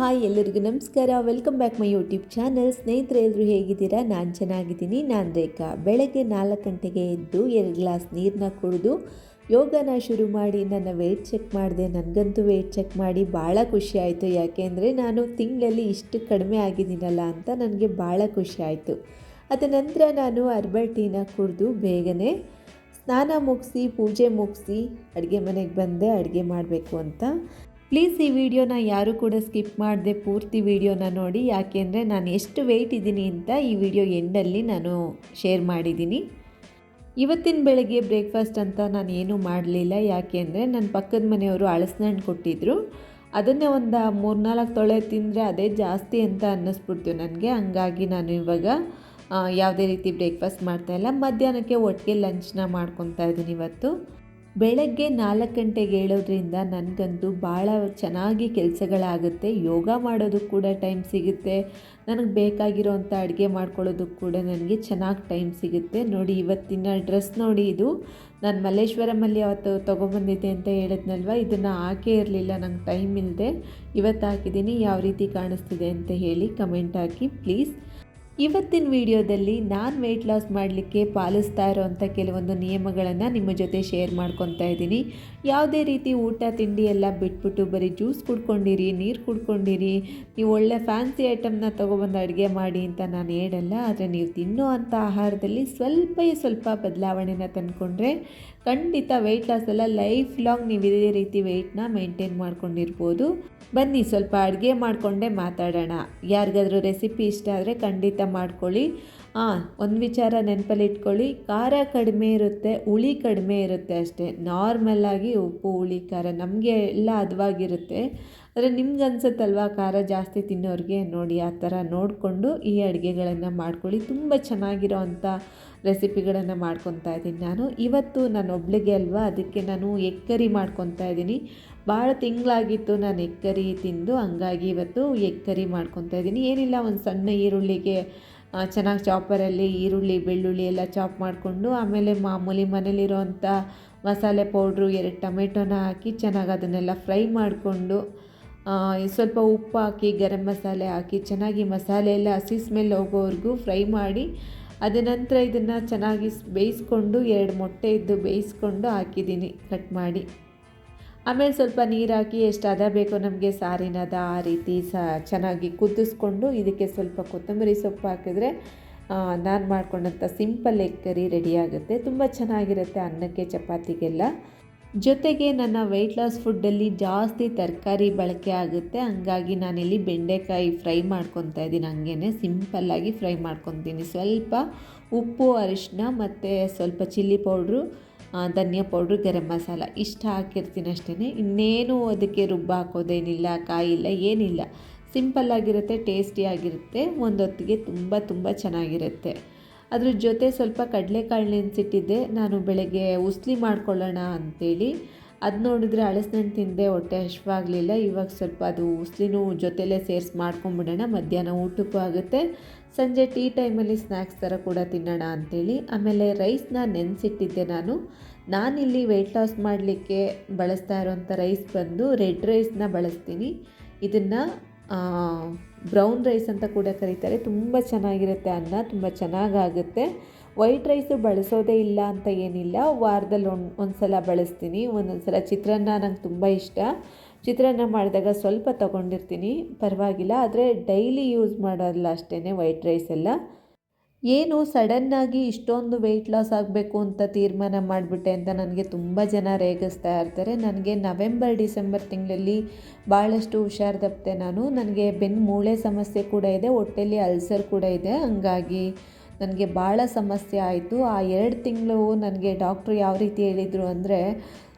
Hi ಎಲ್ಲರಿಗೂ ನಮಸ್ಕಾರ. Welcome back my YouTube channel ಸ್ನೇಹಿತರೆ ಎಲ್ಲರೂ ಹೇಗಿದ್ದೀರಾ? ನಾನು ಚೆನ್ನಾಗಿದ್ದೀನಿ. ನಾನು ರೇಖಾ. ಬೆಳಗ್ಗೆ ನಾಲ್ಕು ಗಂಟೆಗೆ ಎದ್ದು ಎರಡು ಗ್ಲಾಸ್ ನೀರನ್ನ ಕುಡಿದು ಯೋಗನ ಶುರು ಮಾಡಿ, ನನ್ನ ವೆಯ್ಟ್ ಚೆಕ್ ಮಾಡಿದೆ. ನನಗಂತೂ ವೆಯ್ಟ್ ಚೆಕ್ ಮಾಡಿ ಭಾಳ ಖುಷಿ ಆಯಿತು. ಯಾಕೆಂದರೆ ನಾನು ತಿಂಗಳಲ್ಲಿ ಇಷ್ಟು ಕಡಿಮೆ ಆಗಿದ್ದೀನಲ್ಲ ಅಂತ ನನಗೆ ಭಾಳ ಖುಷಿ ಆಯಿತು. ಅದ ನಂತರ ನಾನು ಹರ್ಬಲ್ ಟೀನ ಕುಡಿದು ಬೇಗನೆ ಸ್ನಾನ ಮುಗಿಸಿ, ಪೂಜೆ ಮುಗಿಸಿ, ಅಡುಗೆ ಮನೆಗೆ ಬಂದೆ. ಅಡುಗೆ ಮಾಡಬೇಕು ಅಂತ. ಪ್ಲೀಸ್ ಈ ವಿಡಿಯೋನ ಯಾರು ಕೂಡ ಸ್ಕಿಪ್ ಮಾಡದೆ ಪೂರ್ತಿ ವಿಡಿಯೋನ ನೋಡಿ. ಯಾಕೆಂದರೆ ನಾನು ಎಷ್ಟು ವೆಯ್ಟ್ ಇದ್ದೀನಿ ಅಂತ ಈ ವಿಡಿಯೋ ಎಂಡಲ್ಲಿ ನಾನು ಶೇರ್ ಮಾಡಿದ್ದೀನಿ. ಇವತ್ತಿನ ಬೆಳಗ್ಗೆ ಬ್ರೇಕ್ಫಾಸ್ಟ್ ಅಂತ ನಾನು ಏನೂ ಮಾಡಲಿಲ್ಲ. ಯಾಕೆಂದರೆ ನನ್ನ ಪಕ್ಕದ ಮನೆಯವರು ಅಳಸ್ನಣ್ಣು ಹಣ್ಣು ಕೊಟ್ಟಿದ್ದರು ಅದನ್ನೇ ಒಂದು ಮೂರ್ನಾಲ್ಕು ತೊಳೆ ತಿಂದರೆ ಅದೇ ಜಾಸ್ತಿ ಅಂತ ಅನ್ನಿಸ್ಬಿಡ್ತು ನನಗೆ. ಹಂಗಾಗಿ ನಾನು ಇವಾಗ ಯಾವುದೇ ರೀತಿ ಬ್ರೇಕ್ಫಾಸ್ಟ್ ಮಾಡ್ತಾಯಿಲ್ಲ ಮಧ್ಯಾಹ್ನಕ್ಕೆ ಒಟ್ಟಿಗೆ ಲಂಚ್ನ ಮಾಡ್ಕೊತಾ ಇದ್ದೀನಿ ಇವತ್ತು. ಬೆಳಗ್ಗೆ ನಾಲ್ಕು ಗಂಟೆಗೆ ಹೇಳೋದ್ರಿಂದ ನನಗಂತೂ ಭಾಳ ಚೆನ್ನಾಗಿ ಕೆಲಸಗಳಾಗುತ್ತೆ. ಯೋಗ ಮಾಡೋದಕ್ಕೆ ಕೂಡ ಟೈಮ್ ಸಿಗುತ್ತೆ. ನನಗೆ ಬೇಕಾಗಿರೋವಂಥ ಅಡುಗೆ ಮಾಡ್ಕೊಳ್ಳೋದಕ್ಕೆ ಕೂಡ ನನಗೆ ಚೆನ್ನಾಗಿ ಟೈಮ್ ಸಿಗುತ್ತೆ. ನೋಡಿ, ಇವತ್ತಿನ ಡ್ರೆಸ್ ನೋಡಿ ಇದು. ನಾನು ಮಲ್ಲೇಶ್ವರಮಲ್ಲಿ ಅವತ್ತು ತೊಗೊಬಂದಿದ್ದೆ ಅಂತ ಹೇಳಿದ್ನಲ್ವ? ಇದನ್ನು ಹಾಕೇ ಇರಲಿಲ್ಲ, ನಂಗೆ ಟೈಮ್ ಇಲ್ಲದೆ ಇವತ್ತು ಹಾಕಿದ್ದೀನಿ ಯಾವ ರೀತಿ ಕಾಣಿಸ್ತಿದೆ ಅಂತ ಹೇಳಿ ಕಮೆಂಟ್ ಹಾಕಿ, ಪ್ಲೀಸ್. ಇವತ್ತಿನ ವಿಡಿಯೋದಲ್ಲಿ ನಾನು ವೆಯ್ಟ್ ಲಾಸ್ ಮಾಡಲಿಕ್ಕೆ ಪಾಲಿಸ್ತಾ ಇರೋವಂಥ ಕೆಲವೊಂದು ನಿಯಮಗಳನ್ನು ನಿಮ್ಮ ಜೊತೆ ಶೇರ್ ಮಾಡ್ಕೊತಾ ಇದ್ದೀನಿ. ಯಾವುದೇ ರೀತಿ ಊಟ, ತಿಂಡಿ ಎಲ್ಲ ಬಿಟ್ಬಿಟ್ಟು ಬರೀ ಜ್ಯೂಸ್ ಕುಡ್ಕೊಂಡಿರಿ, ನೀರು ಕುಡ್ಕೊಂಡಿರಿ, ನೀವು ಒಳ್ಳೆ ಫ್ಯಾನ್ಸಿ ಐಟಮ್ನ ತೊಗೊಬಂದು ಅಡುಗೆ ಮಾಡಿ ಅಂತ ನಾನು ಹೇಳಲ್ಲ, ಆದರೆ ನೀವು ತಿನ್ನೋ ಅಂಥ ಆಹಾರದಲ್ಲಿ ಸ್ವಲ್ಪ ಸ್ವಲ್ಪ ಬದಲಾವಣೆನ ತಂದ್ಕೊಂಡ್ರೆ ಖಂಡಿತ ವೆಯ್ಟ್ ಲಾಸ್ ಎಲ್ಲ ಲೈಫ್ ಲಾಂಗ್ ನೀವು ಇದೇ ರೀತಿ ವೆಯ್ಟ್ನ ಮೇಂಟೈನ್ ಮಾಡ್ಕೊಂಡಿರ್ಬೋದು. ಬನ್ನಿ, ಸ್ವಲ್ಪ ಅಡುಗೆ ಮಾಡಿಕೊಂಡೇ ಮಾತಾಡೋಣ. ಯಾರಿಗಾದ್ರೂ ರೆಸಿಪಿ ಇಷ್ಟ ಆದರೆ ಖಂಡಿತ ಮಾಡ್ಕೊಳ್ಳಿ. ಹಾಂ ಒಂದು ವಿಚಾರ ನೆನಪಲ್ಲಿ ಇಟ್ಕೊಳ್ಳಿ. ಖಾರ ಕಡಿಮೆ ಇರುತ್ತೆ, ಹುಳಿ ಕಡಿಮೆ ಇರುತ್ತೆ ಅಷ್ಟೇ. ನಾರ್ಮಲ್ಲಾಗಿ ಉಪ್ಪು, ಹುಳಿ, ಖಾರ ನಮಗೆ ಎಲ್ಲ ಹದವಾಗಿರುತ್ತೆ ಆದರೆ ನಿಮ್ಗೆ ಅನ್ಸುತ್ತಲ್ವಾ, ಖಾರ ಜಾಸ್ತಿ ತಿನ್ನೋರಿಗೆ? ನೋಡಿ, ಆ ಥರ ನೋಡಿಕೊಂಡು ಈ ಅಡುಗೆಗಳನ್ನು ಮಾಡ್ಕೊಳ್ಳಿ. ತುಂಬ ಚೆನ್ನಾಗಿರೋ ಅಂಥ ರೆಸಿಪಿಗಳನ್ನು ಮಾಡ್ಕೊತಾ ಇದ್ದೀನಿ ನಾನು. ಇವತ್ತು ನಾನು ಒಬ್ಳಿಗೆ ಅಲ್ವಾ, ಅದಕ್ಕೆ ನಾನು ಎಗ್ ಕರಿ ಮಾಡ್ಕೊತಾ ಇದ್ದೀನಿ. ಭಾಳ ತಿಂಗಳಾಗಿತ್ತು ನಾನು ಎಕ್ಕರಿ ತಿಂದು, ಹಂಗಾಗಿ ಇವತ್ತು ಎಗ್ ಕರಿ ಮಾಡ್ಕೊತಾ ಇದ್ದೀನಿ. ಏನಿಲ್ಲ, ಒಂದು ಸಣ್ಣ ಈರುಳ್ಳಿಗೆ ಚೆನ್ನಾಗಿ ಚಾಪರಲ್ಲಿ ಈರುಳ್ಳಿ, ಬೆಳ್ಳುಳ್ಳಿ ಎಲ್ಲ ಚಾಪ್ ಮಾಡಿಕೊಂಡು ಆಮೇಲೆ ಮಾಮೂಲಿ ಮನೇಲಿರೋವಂಥ ಮಸಾಲೆ ಪೌಡ್ರು ಎರಡು ಟೊಮೆಟೊನ ಹಾಕಿ ಚೆನ್ನಾಗಿ ಅದನ್ನೆಲ್ಲ ಫ್ರೈ ಮಾಡಿಕೊಂಡು ಸ್ವಲ್ಪ ಉಪ್ಪು ಹಾಕಿ, ಗರಂ ಮಸಾಲೆ ಹಾಕಿ ಚೆನ್ನಾಗಿ ಮಸಾಲೆ ಎಲ್ಲ ಹಸಿ ಸ್ಮೆಲ್ ಹೋಗೋವರೆಗೂ ಫ್ರೈ ಮಾಡಿ, ಅದ ನಂತರ ಇದನ್ನು ಚೆನ್ನಾಗಿ ಬೇಯಿಸ್ಕೊಂಡು ಎರಡು ಮೊಟ್ಟೆ ಇದ್ದು ಬೇಯಿಸ್ಕೊಂಡು ಹಾಕಿದ್ದೀನಿ ಕಟ್ ಮಾಡಿ. ಆಮೇಲೆ ಸ್ವಲ್ಪ ನೀರು ಹಾಕಿ ಎಷ್ಟು ಅದ ಬೇಕೋ ನಮಗೆ ಸಾರಿನದ ಆ ರೀತಿ ಸ ಚೆನ್ನಾಗಿ ಕುದಿಸ್ಕೊಂಡು ಇದಕ್ಕೆ ಸ್ವಲ್ಪ ಕೊತ್ತಂಬರಿ ಸೊಪ್ಪು ಹಾಕಿದ್ರೆ ನಾನು ಮಾಡ್ಕೊಂಡಂಥ ಸಿಂಪಲ್ ಎಗ್ ಕರಿ ರೆಡಿ ಆಗುತ್ತೆ. ತುಂಬ ಚೆನ್ನಾಗಿರುತ್ತೆ ಅನ್ನಕ್ಕೆ, ಚಪಾತಿಗೆಲ್ಲ. ಜೊತೆಗೆ ನನ್ನ ವೆಯ್ಟ್ ಲಾಸ್ ಫುಡ್ಡಲ್ಲಿ ಜಾಸ್ತಿ ತರಕಾರಿ ಬಳಕೆ ಆಗುತ್ತೆ. ಹಂಗಾಗಿ ನಾನಿಲ್ಲಿ ಬೆಂಡೆಕಾಯಿ ಫ್ರೈ ಮಾಡ್ಕೊತಾ ಇದ್ದೀನಿ. ಹಂಗೇ ಸಿಂಪಲ್ಲಾಗಿ ಫ್ರೈ ಮಾಡ್ಕೊತೀನಿ. ಸ್ವಲ್ಪ ಉಪ್ಪು ಅರಿಶಿನ ಮತ್ತು ಸ್ವಲ್ಪ ಚಿಲ್ಲಿ ಪೌಡ್ರು ಧನಿಯಾ ಪೌಡ್ರ್, ಗರಂ ಮಸಾಲ ಇಷ್ಟು ಹಾಕಿರ್ತೀನಿ ಅಷ್ಟೇ ಇನ್ನೇನು ಅದಕ್ಕೆ ರುಬ್ಬ ಹಾಕೋದೇನಿಲ್ಲ, ಕಾಯಿಲ್ಲ, ಏನಿಲ್ಲ. ಸಿಂಪಲ್ಲಾಗಿರುತ್ತೆ ಟೇಸ್ಟಿಯಾಗಿರುತ್ತೆ ಒಂದೊತ್ತಿಗೆ ತುಂಬ ತುಂಬ ಚೆನ್ನಾಗಿರುತ್ತೆ. ಅದ್ರ ಜೊತೆ ಸ್ವಲ್ಪ ಕಡಲೆಕಾಳು ನೆನೆಸಿಟ್ಟಿದ್ದೆ ನಾನು ಬೆಳಗ್ಗೆ ಉಸ್ಲಿ ಮಾಡ್ಕೊಳ್ಳೋಣ ಅಂಥೇಳಿ ಅದು ನೋಡಿದ್ರೆ ಹಳಸಿನ ತಿಂದೆ ಹೊಟ್ಟೆ ಹಶ್ವಾಗಲಿಲ್ಲ ಇವಾಗ ಸ್ವಲ್ಪ ಅದು ಉಸ್ಲಿನೂ ಜೊತೆಲೇ ಸೇರಿಸಿ ಮಾಡ್ಕೊಂಬಿಡೋಣ. ಮಧ್ಯಾಹ್ನ ಊಟಕ್ಕೂ ಆಗುತ್ತೆ. ಸಂಜೆ ಟೀ ಟೈಮಲ್ಲಿ ಸ್ನ್ಯಾಕ್ಸ್ ಥರ ಕೂಡ ತಿನ್ನೋಣ ಅಂಥೇಳಿ. ಆಮೇಲೆ ರೈಸ್ನ ನೆನೆಸಿಟ್ಟಿದ್ದೆ ನಾನು. ನಾನಿಲ್ಲಿ ವೆಯ್ಟ್ ಲಾಸ್ ಮಾಡಲಿಕ್ಕೆ ಬಳಸ್ತಾ ಇರೋಂಥ ರೈಸ್ ಬಂದು ರೆಡ್ ರೈಸ್ನ ಬಳಸ್ತೀನಿ. ಇದನ್ನು ಬ್ರೌನ್ ರೈಸ್ ಅಂತ ಕೂಡ ಕರೀತಾರೆ. ತುಂಬ ಚೆನ್ನಾಗಿರುತ್ತೆ ಅನ್ನ, ತುಂಬ ಚೆನ್ನಾಗಾಗುತ್ತೆ. ವೈಟ್ ರೈಸು ಬಳಸೋದೇ ಇಲ್ಲ ಅಂತ ಏನಿಲ್ಲ. ವಾರದಲ್ಲಿ ಒಂದು ಒಂದು ಸಲ ಬಳಸ್ತೀನಿ. ಒಂದೊಂದು ಸಲ ಚಿತ್ರಾನ್ನ ನಂಗೆ ತುಂಬ ಇಷ್ಟ. ಚಿತ್ರಾನ್ನ ಮಾಡಿದಾಗ ಸ್ವಲ್ಪ ತಗೊಂಡಿರ್ತೀನಿ. ಪರವಾಗಿಲ್ಲ, ಆದರೆ ಡೈಲಿ ಯೂಸ್ ಮಾಡೋಲ್ಲ ಅಷ್ಟೇ ವೈಟ್ ರೈಸ್ ಎಲ್ಲ. ಏನು ಸಡನ್ನಾಗಿ ಇಷ್ಟೊಂದು ವೆಯ್ಟ್ ಲಾಸ್ ಆಗಬೇಕು ಅಂತ ತೀರ್ಮಾನ ಮಾಡಿಬಿಟ್ಟೆ ಅಂತ ನನಗೆ ತುಂಬ ಜನ ರೇಗಿಸ್ತಾ ಇರ್ತಾರೆ. ನನಗೆ ನವೆಂಬರ್, ಡಿಸೆಂಬರ್ ತಿಂಗಳಲ್ಲಿ ಭಾಳಷ್ಟು ಹುಷಾರು ತಪ್ಪಿದೆ ನಾನು. ನನಗೆ ಬೆನ್ನು ಮೂಳೆ ಸಮಸ್ಯೆ ಕೂಡ ಇದೆ, ಹೊಟ್ಟೆಲಿ ಅಲ್ಸರ್ ಕೂಡ ಇದೆ. ಹಂಗಾಗಿ ನನಗೆ ಭಾಳ ಸಮಸ್ಯೆ ಆಯಿತು. ಆ ಎರಡು ತಿಂಗಳು ನನಗೆ ಡಾಕ್ಟ್ರು ಯಾವ ರೀತಿ ಹೇಳಿದರು ಅಂದರೆ,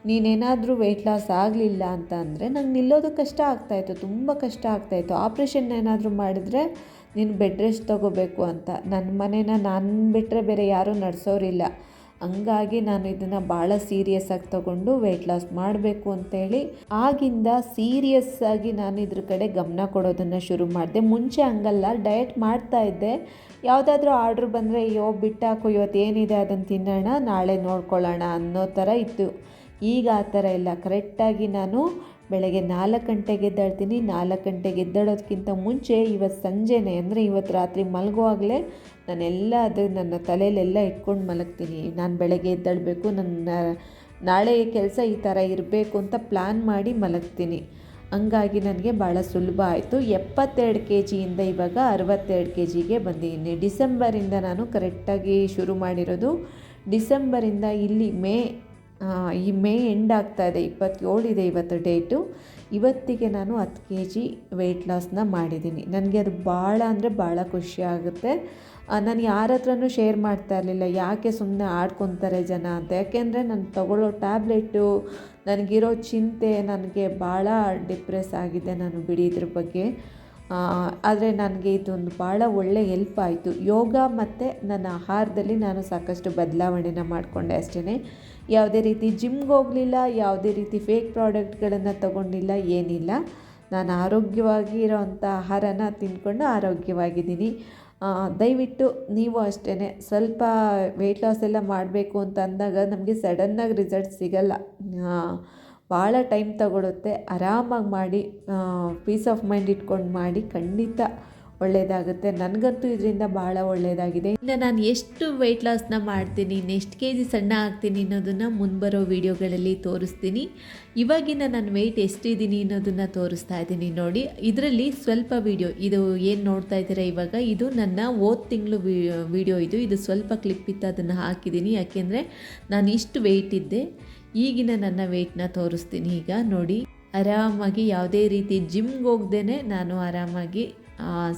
ನೀನೇನಾದರೂ ವೆಯ್ಟ್ ಲಾಸ್ ಆಗಲಿಲ್ಲ ಅಂತ ಅಂದರೆ ನಂಗೆ ನಿಲ್ಲೋದು ಕಷ್ಟ ಆಗ್ತಾಯಿತ್ತು ತುಂಬ ಕಷ್ಟ ಆಗ್ತಾಯಿತ್ತು ಆಪ್ರೇಷನ್ ಏನಾದರೂ ಮಾಡಿದರೆ ನೀನು ಬೆಡ್ ರೆಸ್ಟ್ ತೊಗೋಬೇಕು ಅಂತ. ನನ್ನ ಮನೇನ ನಾನು ಬಿಟ್ಟರೆ ಬೇರೆ ಯಾರೂ ನಡೆಸೋರಿಲ್ಲ. ಹಂಗಾಗಿ ನಾನು ಇದನ್ನು ಭಾಳ ಸೀರಿಯಸ್ ಆಗಿ ತಗೊಂಡು ವೆಯ್ಟ್ ಲಾಸ್ ಮಾಡಬೇಕು ಅಂತೇಳಿ ಆಗಿಂದ ಸೀರಿಯಸ್ ಆಗಿ ನಾನು ಇದ್ರ ಕಡೆ ಗಮನ ಕೊಡೋದನ್ನು ಶುರು ಮಾಡಿದೆ. ಮುಂಚೆ ಹಂಗಲ್ಲ ಡಯಟ್ ಮಾಡ್ತಾ ಇದ್ದೆ. ಯಾವುದಾದ್ರೂ ಆರ್ಡ್ರ್ ಬಂದರೆ, ಅಯ್ಯೋ, ಬಿಟ್ಟಾಕು, ಇವತ್ತು ಏನಿದೆ ಅದನ್ನು ತಿನ್ನೋಣ, ನಾಳೆ ನೋಡ್ಕೊಳ್ಳೋಣ ಅನ್ನೋ ಥರ ಇತ್ತು. ಈಗ ಆ ಥರ ಇಲ್ಲ. ಕರೆಕ್ಟಾಗಿ ನಾನು ಬೆಳಗ್ಗೆ ನಾಲ್ಕು ಗಂಟೆಗೆ ಎದ್ದಾಡ್ತೀನಿ ನಾಲ್ಕು ಗಂಟೆಗೆ ಎದ್ದಾಡೋದಕ್ಕಿಂತ ಮುಂಚೆ ಇವತ್ತು ಸಂಜೆನೇ, ಅಂದರೆ ಇವತ್ತು ರಾತ್ರಿ ಮಲಗುವಾಗಲೇ ನಾನೆಲ್ಲ ಅದು ನನ್ನ ತಲೆಯಲ್ಲೆಲ್ಲ ಇಟ್ಕೊಂಡು ಮಲಗ್ತೀನಿ. ನಾನು ಬೆಳಗ್ಗೆ ಎದ್ದಾಳಬೇಕು, ನನ್ನ ನಾಳೆ ಕೆಲಸ ಈ ಥರ ಇರಬೇಕು ಅಂತ ಪ್ಲ್ಯಾನ್ ಮಾಡಿ ಮಲಗ್ತೀನಿ. ಹಂಗಾಗಿ ನನಗೆ ಭಾಳ ಸುಲಭ ಆಯಿತು. ಎಪ್ಪತ್ತೆರಡು ಕೆ ಜಿಯಿಂದ ಇವಾಗ ಅರವತ್ತೆರಡು ಕೆ ಜಿಗೆ ಬಂದಿದ್ದೀನಿ. ಡಿಸೆಂಬರಿಂದ ನಾನು ಕರೆಕ್ಟಾಗಿ ಶುರು ಮಾಡಿರೋದು ಡಿಸೆಂಬರಿಂದ ಇಲ್ಲಿ ಮೇ ಈ ಮೇ ಎಂಡ್ ಆಗ್ತಾ ಇದೆ ಇಪ್ಪತ್ತೇಳಿದೆ ಇವತ್ತು ಡೇಟು ಇವತ್ತಿಗೆ ನಾನು ಹತ್ತು ಕೆ ಜಿ ವೆಯ್ಟ್ ಲಾಸ್ನ ಮಾಡಿದ್ದೀನಿ. ನನಗೆ ಅದು ಭಾಳ ಅಂದರೆ ಭಾಳ ಖುಷಿ ಆಗುತ್ತೆ. ನಾನು ಯಾರ ಹತ್ರನೂ ಶೇರ್ ಮಾಡ್ತಾ ಇರಲಿಲ್ಲ. ಯಾಕೆ ಸುಮ್ಮನೆ ಆಡ್ಕೊತಾರೆ ಜನ ಅಂತ. ಯಾಕೆಂದರೆ ನಾನು ತಗೊಳ್ಳೋ ಟ್ಯಾಬ್ಲೆಟು ನನಗಿರೋ ಚಿಂತೆ ನನಗೆ ಭಾಳ ಡಿಪ್ರೆಸ್ ಆಗಿದೆ ನಾನು ಬಿಡಿ ಇದ್ರ ಬಗ್ಗೆ. ಆದರೆ ನನಗೆ ಇದೊಂದು ಭಾಳ ಒಳ್ಳೆ ಹೆಲ್ಪ್ ಆಯಿತು. ಯೋಗ ಮತ್ತು ನನ್ನ ಆಹಾರದಲ್ಲಿ ನಾನು ಸಾಕಷ್ಟು ಬದಲಾವಣೆನ ಮಾಡಿಕೊಂಡೆ ಅಷ್ಟೇ ಯಾವುದೇ ರೀತಿ ಜಿಮ್ಗೆ ಹೋಗಲಿಲ್ಲ, ಯಾವುದೇ ರೀತಿ ಫೇಕ್ ಪ್ರಾಡಕ್ಟ್ಗಳನ್ನು ತಗೊಂಡಿಲ್ಲ, ಏನಿಲ್ಲ. ನಾನು ಆರೋಗ್ಯವಾಗಿ ಇರೋವಂಥ ಆಹಾರನ ತಿಂದ್ಕೊಂಡು ಆರೋಗ್ಯವಾಗಿದ್ದೀನಿ. ದಯವಿಟ್ಟು ನೀವು ಅಷ್ಟೇ ಸ್ವಲ್ಪ ವೆಯ್ಟ್ ಲಾಸ್ ಎಲ್ಲ ಮಾಡಬೇಕು ಅಂತ ಅಂದಾಗ ನಮಗೆ ಸಡನ್ನಾಗಿ ರಿಸಲ್ಟ್ ಸಿಗಲ್ಲ. ಭಾಳ ಟೈಮ್ ತಗೊಳುತ್ತೆ. ಆರಾಮಾಗಿ ಮಾಡಿ ಪೀಸ್ ಆಫ್ ಮೈಂಡ್ ಇಟ್ಕೊಂಡು ಮಾಡಿ ಖಂಡಿತ ಒಳ್ಳೆಯದಾಗುತ್ತೆ ನನಗಂತೂ ಇದರಿಂದ ಬಹಳ ಒಳ್ಳೆಯದಾಗಿದೆ ಇನ್ನು ನಾನು ಎಷ್ಟು ವೆಯ್ಟ್ ಲಾಸ್ನ ಮಾಡ್ತೀನಿ ಎಷ್ಟು ಕೆ ಜಿ ಸಣ್ಣ ಆಗ್ತೀನಿ ಅನ್ನೋದನ್ನು ಮುಂಬರೋ ವಿಡಿಯೋಗಳಲ್ಲಿ ತೋರಿಸ್ತೀನಿ. ಇವಾಗಿನ ನಾನು ವೆಯ್ಟ್ ಎಷ್ಟಿದ್ದೀನಿ ಅನ್ನೋದನ್ನು ತೋರಿಸ್ತಾ ಇದ್ದೀನಿ ನೋಡಿ. ಇದರಲ್ಲಿ ಸ್ವಲ್ಪ ವೀಡಿಯೋ ಇದು ಏನು ನೋಡ್ತಾ ಇದ್ದೀರಾ ಇವಾಗ? ಇದು ನನ್ನ ಓದ್ ತಿಂಗಳು ವಿಡಿಯೋ ಇದು. ಇದು ಸ್ವಲ್ಪ ಕ್ಲಿಪ್ ಇತ್ತು, ಅದನ್ನು ಹಾಕಿದ್ದೀನಿ ಯಾಕೆಂದರೆ ನಾನು ಇಷ್ಟು ವೆಯ್ಟ್ ಇದ್ದೆ. ಈಗಿನ ನನ್ನ ವೆಯ್ಟ್ನ ತೋರಿಸ್ತೀನಿ ಈಗ ನೋಡಿ. ಆರಾಮಾಗಿ ಯಾವುದೇ ರೀತಿ ಜಿಮ್ಗೆ ಹೋಗ್ದೇ ನಾನು ಆರಾಮಾಗಿ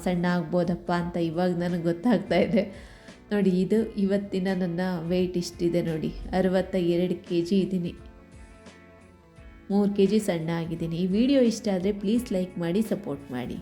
ಸಣ್ಣ ಆಗ್ಬೋದಪ್ಪ ಅಂತ ಇವಾಗ ನನಗೆ ಗೊತ್ತಾಗ್ತಾ ಇದೆ. ನೋಡಿ, ಇದು ಇವತ್ತಿನ ನನ್ನ ವೆಯ್ಟ್ ಇಷ್ಟಿದೆ ನೋಡಿ. ಅರವತ್ತ ಎರಡು ಕೆ ಜಿ ಇದ್ದೀನಿ. ಮೂರು ಕೆ ಜಿ ಸಣ್ಣ ಆಗಿದ್ದೀನಿ ಈ ವಿಡಿಯೋ ಇಷ್ಟ ಆದರೆ ಪ್ಲೀಸ್ ಲೈಕ್ ಮಾಡಿ ಸಪೋರ್ಟ್ ಮಾಡಿ.